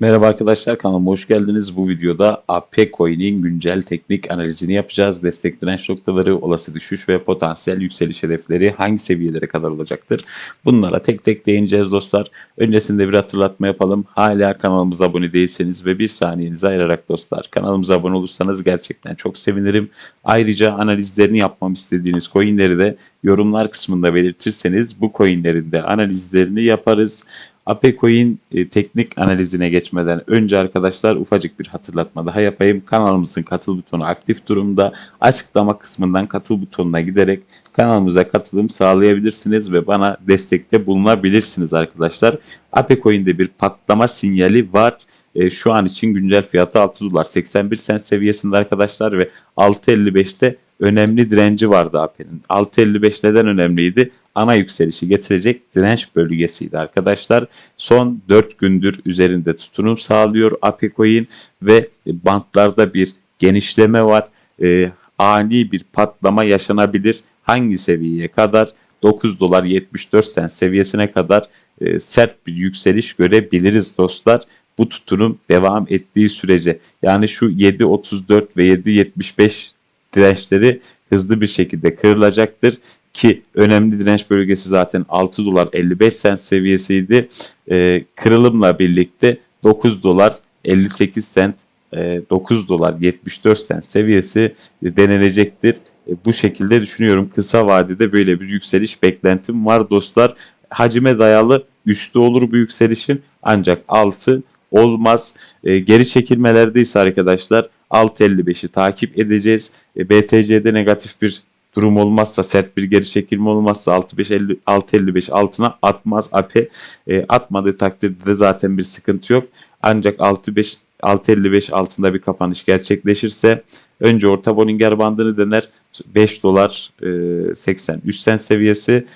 Merhaba arkadaşlar kanalıma hoş geldiniz. Bu videoda AP Coin'in güncel teknik analizini yapacağız. Destek direnç noktaları, olası düşüş ve potansiyel yükseliş hedefleri hangi seviyelere kadar olacaktır? Bunlara tek tek değineceğiz dostlar. Öncesinde bir hatırlatma yapalım. Hala kanalımıza abone değilseniz ve bir saniyenizi ayırarak dostlar kanalımıza abone olursanız gerçekten çok sevinirim. Ayrıca analizlerini yapmam istediğiniz coinleri de yorumlar kısmında belirtirseniz bu coinlerin de analizlerini yaparız. Apecoin e, teknik analizine geçmeden önce arkadaşlar ufacık bir hatırlatma daha yapayım. Kanalımızın katıl butonu aktif durumda. Açıklama kısmından katıl butonuna giderek kanalımıza katılım sağlayabilirsiniz ve bana destekte bulunabilirsiniz arkadaşlar. Apecoin'de bir patlama sinyali var. E, şu an için güncel fiyatı 6 dolar 81 sent seviyesinde arkadaşlar ve 6.55'te önemli direnci vardı AP'nin. 6.55 neden önemliydi? Ana yükselişi getirecek direnç bölgesiydi arkadaşlar. Son 4 gündür üzerinde tutunum sağlıyor APCoin ve bantlarda bir genişleme var. E, ani bir patlama yaşanabilir. Hangi seviyeye kadar? 9 dolar 74 sent seviyesine kadar e, sert bir yükseliş görebiliriz dostlar. Bu tutunum devam ettiği sürece yani şu 7.34 ve 7.75 dirençleri hızlı bir şekilde kırılacaktır ki önemli direnç bölgesi zaten 6 dolar 55 sent seviyesiydi. E, kırılımla birlikte 9 dolar 58 sent e, 9 dolar 74 sent seviyesi denenecektir. E, bu şekilde düşünüyorum kısa vadede böyle bir yükseliş beklentim var dostlar. Hacime dayalı üstü olur bu yükselişin ancak altı olmaz. E, geri çekilmelerde ise arkadaşlar 6.55'i takip edeceğiz. E, BTC'de negatif bir durum olmazsa sert bir geri çekilme olmazsa 6.55 altına atmaz APE. E, atmadığı takdirde de zaten bir sıkıntı yok. Ancak 6.5 6.55 altında bir kapanış gerçekleşirse önce orta Bollinger bandını dener 5 dolar e, 83 sen seviyesi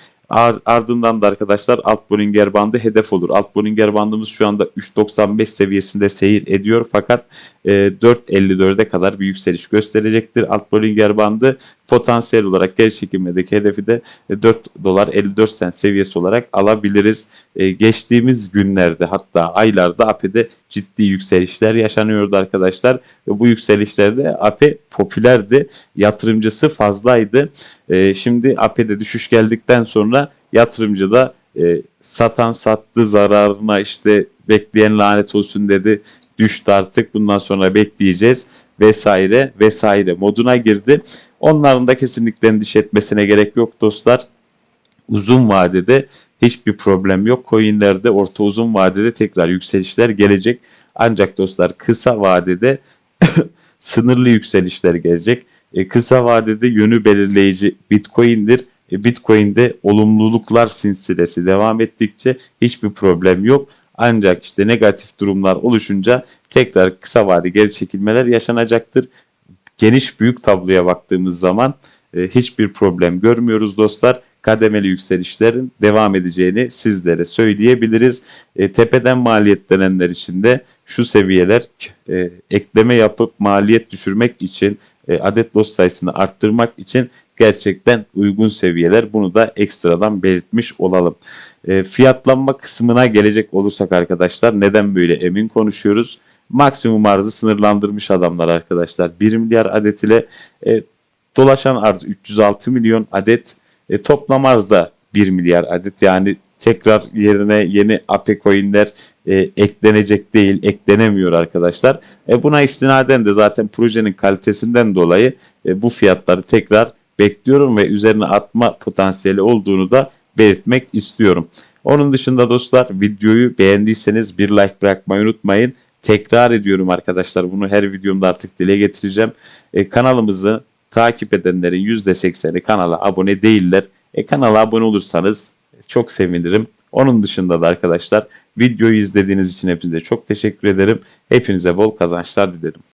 ardından da arkadaşlar alt Bollinger bandı hedef olur. Alt Bollinger bandımız şu anda 3.95 seviyesinde seyir ediyor fakat e, 4.54'e kadar bir yükseliş gösterecektir. Alt Bollinger bandı potansiyel olarak geri çekilmedeki hedefi de 4 e, dolar 54 sen seviyesi olarak alabiliriz. E, geçtiğimiz günlerde hatta aylarda AP'de ciddi yükselişler yaşanıyordu arkadaşlar. Ve bu yükselişlerde AP popülerdi. Yatırımcısı fazlaydı. E, şimdi AP'de düşüş geldikten sonra yatırımcı da e, satan sattı zararına işte bekleyen lanet olsun dedi. Düştü artık bundan sonra bekleyeceğiz vesaire vesaire moduna girdi. Onların da kesinlikle endişe etmesine gerek yok dostlar. Uzun vadede hiçbir problem yok. Coinlerde orta uzun vadede tekrar yükselişler gelecek. Ancak dostlar kısa vadede sınırlı yükselişler gelecek. E, kısa vadede yönü belirleyici Bitcoin'dir. E, Bitcoin'de olumluluklar silsilesi devam ettikçe hiçbir problem yok. Ancak işte negatif durumlar oluşunca tekrar kısa vade geri çekilmeler yaşanacaktır. Geniş büyük tabloya baktığımız zaman e, hiçbir problem görmüyoruz dostlar. Kademeli yükselişlerin devam edeceğini sizlere söyleyebiliriz. E, tepeden maliyetlenenler için de şu seviyeler e, ekleme yapıp maliyet düşürmek için e, adet lot sayısını arttırmak için gerçekten uygun seviyeler. Bunu da ekstradan belirtmiş olalım. E, fiyatlanma kısmına gelecek olursak arkadaşlar neden böyle emin konuşuyoruz? Maksimum arzı sınırlandırmış adamlar arkadaşlar. 1 milyar adet ile e, dolaşan arz 306 milyon adet. E, toplam arz da 1 milyar adet. Yani tekrar yerine yeni APE coinler e, eklenecek değil, eklenemiyor arkadaşlar. E, buna istinaden de zaten projenin kalitesinden dolayı e, bu fiyatları tekrar bekliyorum ve üzerine atma potansiyeli olduğunu da belirtmek istiyorum. Onun dışında dostlar videoyu beğendiyseniz bir like bırakmayı unutmayın. Tekrar ediyorum arkadaşlar bunu her videomda artık dile getireceğim. E, kanalımızı takip edenlerin %80'i kanala abone değiller. E, kanala abone olursanız çok sevinirim. Onun dışında da arkadaşlar videoyu izlediğiniz için hepinize çok teşekkür ederim. Hepinize bol kazançlar dilerim.